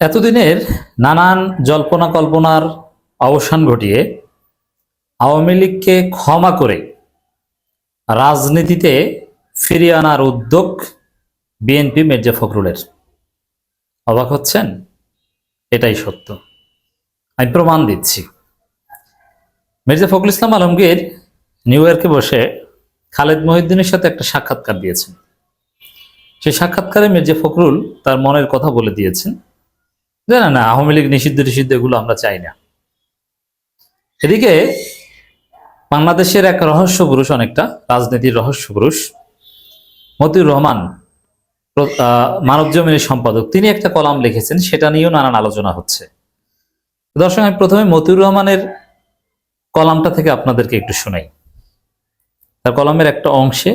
এতদিনের নানান জল্পনা কল্পনার অবসান ঘটিয়ে আওয়ামী লীগকে ক্ষমা করে রাজনীতিতে ফিরিয়ে আনার উদ্যোগ বিএনপি মির্জা ফখরুলের। অবাক হচ্ছেন? এটাই সত্য। আমি প্রমাণ দিচ্ছি। মির্জা ফখরুল ইসলাম আলমগীর নিউ ইয়র্কে বসে খালেদ মহিউদ্দিনের সাথে একটা সাক্ষাৎকার দিয়েছেন। সেই সাক্ষাৎকারে মির্জা ফখরুল তার মনের কথা বলে দিয়েছেন। যে না না, আওয়ামী লীগ নিষিদ্ধ নিষিদ্ধ এগুলো আমরা চাই না। এদিকে বাংলাদেশের এক রহস্য পুরুষ অনেকটা, রাজনীতির রহস্য পুরুষ, মতিউর রহমান মানব জমিনের সম্পাদক, তিনি একটা কলাম লিখেছেন, সেটা নিয়েও নানান আলোচনা হচ্ছে। দর্শক, আমি প্রথমে মতিউর রহমানের কলামটা থেকে আপনাদেরকে একটু শোনাই। তার কলামের একটা অংশে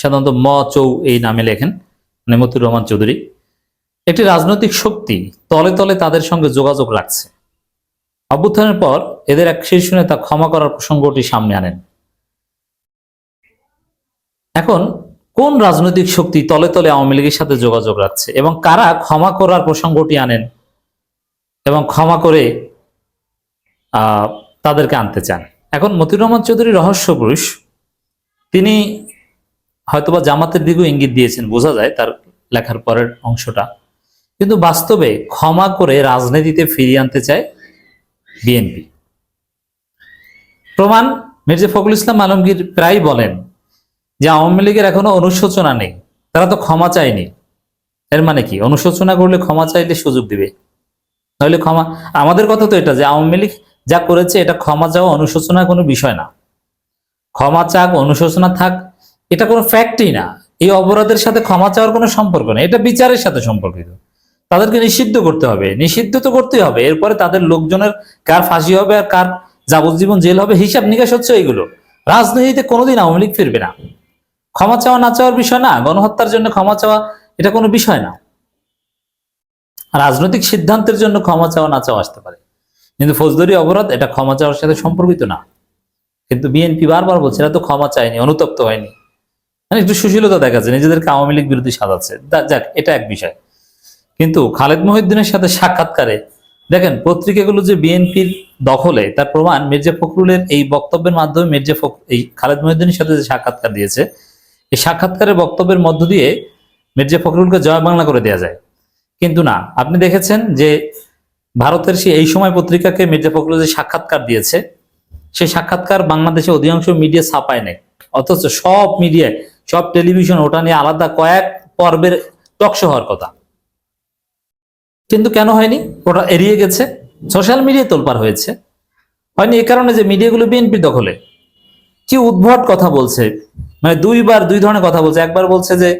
সাধারণত ম, চৌ এই নামে লেখেন মানে মতিউর রহমান চৌধুরী। একটি রাজনৈতিক শক্তি তলে তলে তাদের সঙ্গে যোগাযোগ রাখছে। অভ্যুত্থানের পর এদের এক শীর্ষ নেতা ক্ষমা করার প্রসঙ্গটি সামনে আনেন। এখন, কোন রাজনৈতিক শক্তি তলে তলে আওয়ামী লীগের সাথে যোগাযোগ রাখছে এবং কারা ক্ষমা করার প্রসঙ্গটি আনেন এবং ক্ষমা করে তাদেরকে আনতে চান? এখন মতিউর রহমান চৌধুরী রহস্য পুরুষ। তিনি হয়তোবা জামাতের দিকেও ইঙ্গিত দিয়েছেন, বোঝা যায় তার লেখার পরের অংশটা। কিন্তু বাস্তবে ক্ষমা করে রাজনীতিতে ফিরিয়ে আনতে চায় বিএনপি। প্রমাণ, মির্জা ফখরুল ইসলাম আলমগীর প্রায় বলেন যে আওয়ামী লীগের এখনও অনুশোচনা নেই, তারা তো ক্ষমা চায়নি। এর মানে কি? অনুশোচনা করলে ক্ষমা চাইলে সুযোগ দিবে। নইলে ক্ষমা, আমাদের কথা তো এটা যে আওয়ামী লীগ যা করেছে, এটা ক্ষমা চাওয়া অনুশোচনা কোনো বিষয় না। ক্ষমা চাক, অনুশোচনা থাক, এটা কোনো ফ্যাক্টই না। এই অপরাধের সাথে ক্ষমা চাওয়ার কোনো সম্পর্ক নেই। এটা বিচারের সাথে সম্পর্কিত। তাদেরকে নিষিদ্ধ করতে হবে। নিষিদ্ধ তো করতেই হবে। এরপরে তাদের লোকজনের কার ফাঁসি হবে আর কার যাবজ্জীবন জেল হবে, হিসাব নিকাশ হচ্ছে এইগুলো। রাজনীতিতে কোনোদিন আওয়ামী লীগ ফিরবে না। ক্ষমা চাওয়া না চাওয়ার বিষয় না, গণহত্যার জন্য ক্ষমা চাওয়া, এটা কোনো বিষয় না। রাজনৈতিক সিদ্ধান্তের জন্য ক্ষমা চাওয়া, না চাওয়া আসতে পারে। কিন্তু ফৌজদারি অপরাধ, এটা ক্ষমা চাওয়ার সাথে সম্পর্কিত না। কিন্তু বিএনপি বারবার বলছে, এরা তো ক্ষমা চায়নি, অনুতপ্ত হয়নি। মানে একটু সুশীলতা দেখাচ্ছে, নিজেদেরকে আওয়ামী লীগ বিরোধী সাজাচ্ছে। যাক, এটা এক বিষয়। কিন্তু খালেদ মহিউদ্দিনের সাথে সাক্ষাৎকারে, দেখেন পত্রিকাগুলো যে বিএনপির দখলে, তার প্রমাণ মির্জা ফখরুলের এই বক্তব্যের মাধ্যমে মির্জা ফখ, এই খালেদ মহিউদ্দিনের সাথে যে সাক্ষাৎকার দিয়েছে, এই সাক্ষাৎকারের বক্তব্যের মধ্য দিয়ে মির্জা ফখরুলকে জয় বাংলা করে দেওয়া যায়। কিন্তু না, আপনি দেখেছেন যে ভারতের সেই এই সময় পত্রিকাকে মির্জা ফখরুল যে সাক্ষাৎকার দিয়েছে সেই সাক্ষাৎকার বাংলাদেশে অধিকাংশ মিডিয়া ছাপায় নেই। অথচ সব মিডিয়ায়, সব টেলিভিশন ওটা নিয়ে আলাদা কয়েক পর্বের টকশো হওয়ার কথা। কিন্তু কেন হয়নি? ওটা এড়িয়ে গেছে। সোশ্যাল মিডিয়া তোলপার হয়েছে। হয়নি এ কারণে যে মিডিয়াগুলো বিএনপি দখলে। কি উদ্ভট কথা বলছে। মানে দুইবার দুই ধরনের কথা বলছে। একবার বলছে যে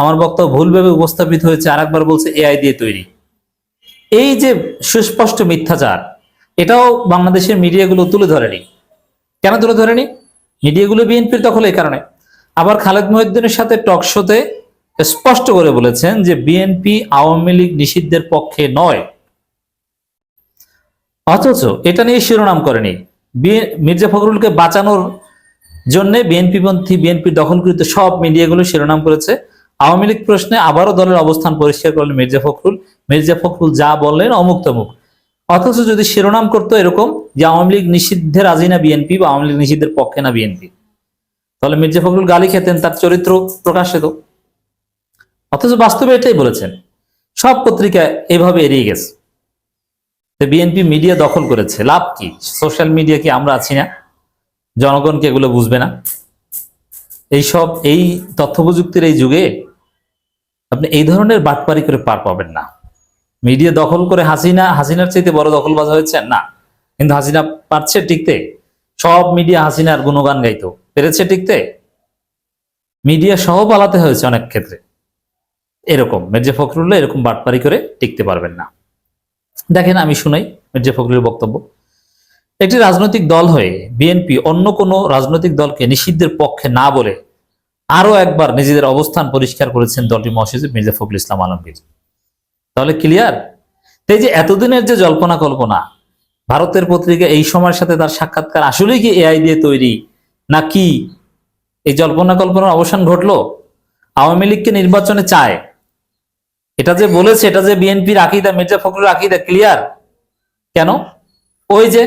আমার বক্তব্য ভুলভাবে উপস্থাপিত হয়েছে আর একবার বলছে এআই দিয়ে তৈরি। এই যে সুস্পষ্ট মিথ্যাচার, এটাও বাংলাদেশের মিডিয়াগুলো তুলে ধরেনি। কেন তুলে ধরেনি? মিডিয়াগুলো বিএনপির দখলে এই কারণে। আবার খালেদ মহিউদ্দিনের সাথে টক শোতে স্পষ্ট করে বলেছেন যে বিএনপি আওয়ামী লীগ নিষিদ্ধের পক্ষে নয়। অথচ এটা নিয়ে শিরোনাম করেনি। মির্জা ফখরুলকে বাঁচানোর জন্য বিএনপি পন্থী, বিএনপি দখলকৃত সব মিডিয়াগুলো শিরোনাম করেছে। আওয়ামী লীগ প্রশ্নে আবারও দলের অবস্থান পরিষ্কার করলেন মির্জা ফখরুল। মির্জা ফখরুল যা বললেন অমুক তমুক অথচ যদি শিরোনাম করতো এরকম যে আওয়ামী লীগ নিষিদ্ধে রাজি না বিএনপি বা আওয়ামী লীগ নিষিদ্ধের পক্ষে না বিএনপি। তাহলে মির্জা ফখরুল গালি খেতেন, তার চরিত্র প্রকাশ পেত অথচ বাস্তবে এটাই বলেছেন, সব পত্রিকা এভাবে এড়িয়ে গেছে। বিএনপি মিডিয়া দখল করেছে, লাভ কি? সোশ্যাল মিডিয়া কি আমরা আছি না? জনগণ কি এগুলো বুঝবে না? এইসব, এই তথ্য প্রযুক্তির এই যুগে আপনি এই ধরনের বাটপারি করে পার পাবেন না। মিডিয়া দখল করে হাসিনা, হাসিনার চাইতে বড় দখলবাজ হয়েছে না। কিন্তু হাসিনা পারছে টিকতে? সব মিডিয়া হাসিনার গুণগান গাইতো। পেরেছে টিকতে? মিডিয়া সহ পালাতে হয়েছে অনেক ক্ষেত্রে। এরকম মির্জা ফখরুল্লাহ এরকম বাটপারি করে টিকতে পারবেন না। দেখেন আমি শুনাই মির্জা ফখরুলের বক্তব্য। একটি রাজনৈতিক দল হয়ে বিএনপি অন্য কোনো রাজনৈতিক দলকে নিষিদ্ধের পক্ষে না বলে আরও একবার নিজেদের অবস্থান পরিষ্কার করেছেন দলটি মহাসচিব মির্জা ফখরুল ইসলাম আলমগীর। তাহলে ক্লিয়ার? এই যে এতদিনের যে জল্পনা কল্পনা, ভারতের পত্রিকা এই সময়ের সাথে তার সাক্ষাৎকার আসলেই কি এআই দিয়ে তৈরি? না কি? এই জল্পনা কল্পনার অবসান ঘটলো? আওয়ামী লীগকে নির্বাচনে চায় এটা যে বলেছে, এটা যে বিএনপির আকিদা, মির্জা ফখরুল আকিদা ক্লিয়ার কেন? ওই যে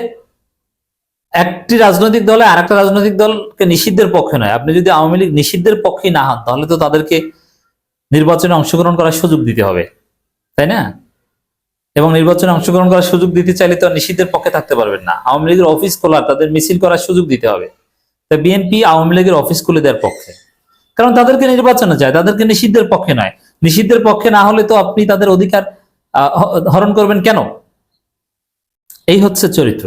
একটি রাজনৈতিক দলে আর একটা রাজনৈতিক দলকে নিষিদ্ধের পক্ষে নয়। আপনি যদি আওয়ামী লীগ নিষিদ্ধের পক্ষে না হন, তাহলে তো তাদেরকে নির্বাচনে অংশগ্রহণ করার সুযোগ দিতে হবে, তাই না? এবং নির্বাচনে অংশগ্রহণ করার সুযোগ দিতে চাইলে তো নিষিদ্ধের পক্ষে থাকতে পারবেন না। আওয়ামী লীগের অফিস খোলা তাদের মিছিল করার সুযোগ দিতে হবে। তা বিএনপি আওয়ামী লীগের অফিস খুলে দেওয়ার পক্ষে। কারণ তাদেরকে নির্বাচনে যায়, তাদেরকে নিষিদ্ধের পক্ষে নয়। নিষিদ্ধের পক্ষে না হলে তো আপনি তাদের অধিকার হরণ করবেন কেন? এই হচ্ছে চরিত্র।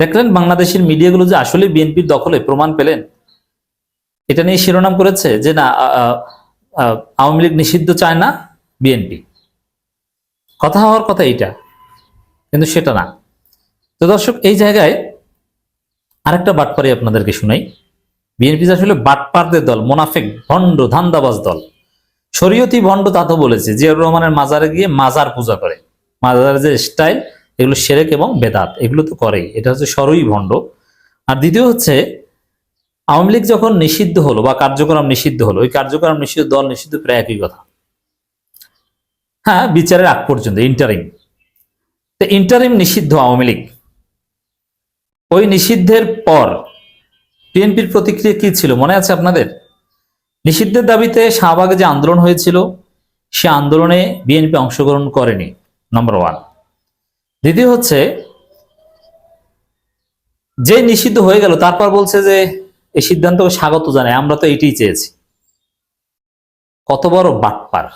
দেখলেন বাংলাদেশের মিডিয়াগুলো যে আসলে বিএনপির দখলে প্রমাণ পেলেন? এটা নিয়ে শিরোনাম করেছে যে না আওয়ামী লীগ নিষিদ্ধ চায় না বিএনপি। কথা হওয়ার কথা এইটা, কিন্তু সেটা না। তো দর্শক, এই জায়গায় আরেকটা বাটপারি আপনাদেরকে শুনাই। বিএনপি আসলে বাটপারদের দল, মোনাফেক, ভণ্ড, ধান্দাবাজ দল। শরীয়তি ভণ্ড তা তো বলেছে, জিয়াউর রহমানের মাজারে গিয়ে মাজার পূজা করে। মাজারের যে স্টাইল এগুলো সেরেক এবং বেদাত, এগুলো তো করেই। এটা হচ্ছে সরই ভণ্ড। আর দ্বিতীয় হচ্ছে, আওয়ামী লীগ যখন নিষিদ্ধ হলো বা কার্যক্রম নিষিদ্ধ হলো, ওই কার্যক্রম নিষিদ্ধ, দল নিষিদ্ধ প্রায় একই কথা। হ্যাঁ বিচারের আগ পর্যন্ত ইন্টারিম তো ইন্টারিম নিষিদ্ধ আওয়ামী লীগ। ওই নিষিদ্ধের পর, বিএনপির প্রতিক্রিয়া কি ছিল? মনে আছে আপনাদের? নিষিদ্ধের দাবিতে শাহবাগে যে আন্দোলন হয়েছিল, সে আন্দোলনে বিএনপি অংশগ্রহণ করেনি। নম্বর ওয়ান দ্বিতীয় হচ্ছে, যে নিষিদ্ধ হয়ে গেল, তারপর বলছে যে এই সিদ্ধান্তকে স্বাগত জানাই আমরা তো এটাই চেয়েছি। কত বড় বাটপার।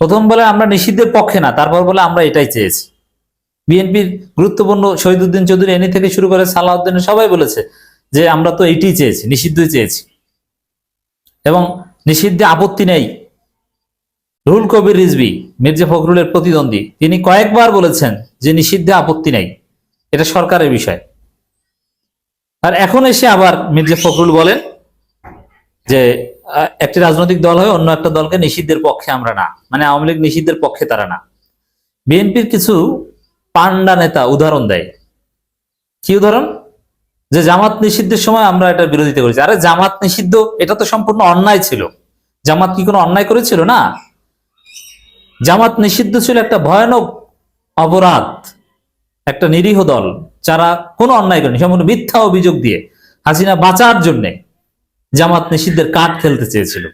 প্রথম বলে, আমরা নিষিদ্ধের পক্ষে না, তারপর বলে, আমরা এটাই চেয়েছি। বিএনপির গুরুত্বপূর্ণ শহীদুদ্দিন চৌধুরী এনি থেকে শুরু করে সালাউদ্দিন সবাই বলেছে যে, আমরা তো এইটাই চেয়েছি, নিষিদ্ধই চেয়েছি। এবং নিষিদ্ধে আপত্তি নেই। রুহুল কবির রিজবি মির্জা ফখরুলের প্রতিদ্বন্দ্বী, তিনি কয়েকবার বলেছেন যে নিষিদ্ধে আপত্তি নেই। এটা সরকারের বিষয়। আর এখন এসে আবার মির্জা ফখরুল বলেন যে একটি রাজনৈতিক দল হয়ে অন্য একটা দলকে নিষিদ্ধের পক্ষে আমরা না। মানে আওয়ামী লীগ নিষিদ্ধের পক্ষে তারা না। বিএনপির কিছু পান্ডা নেতা উদাহরণ দেয়। কি উদাহরণ? যে জামাত নিষিদ্ধের সময় আমরা এটা বিরোধিতা করেছি। আরে জামাত নিষিদ্ধ, এটা তো সম্পূর্ণ অন্যায় ছিল। জামাত কি কোনো অন্যায় করেছিল? না। জামাত নিষিদ্ধ ছিল একটা ভয়ানক অপরাধ, একটা নিরীহ দল, যারা কোনো অন্যায় করেনি, সম্পূর্ণ মিথ্যা অভিযোগ দিয়ে হাসিনা বাঁচার জন্যে জামাত নিষিদ্ধের কাঠ খেলতে চেয়েছিল।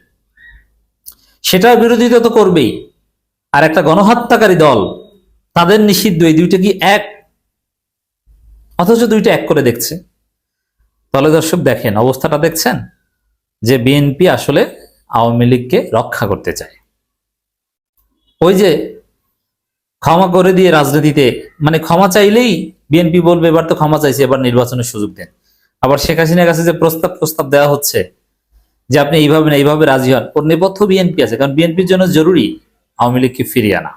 সেটার বিরোধিতা তো করবেই। আর একটা গণহত্যাকারী দল, তাদের নিষিদ্ধ, এই দুইটা কি এক? অথচ দুইটা এক করে দেখছে। তাহলে দর্শক দেখেন, অবস্থাটা দেখছেন? যে বিএনপি আসলে আওয়ামী লীগকে রক্ষা করতে চায়। ওই যে ক্ষমা করে দিয়ে রাজনীতিতে মানে ক্ষমা চাইলেই বিএনপি বলবে, এবার তো ক্ষমা চাইছে, এবার নির্বাচনের সুযোগ দেন। আবার শেখ হাসিনার কাছে যে প্রস্তাব প্রস্তাব দেওয়া হচ্ছে, যে আপনি এইভাবে না, এইভাবে রাজি হন, ওর নেপথ্য বিএনপি আছে, কারণ বিএনপির জন্য জরুরি আওয়ামী লীগকে ফিরিয়ে আনা।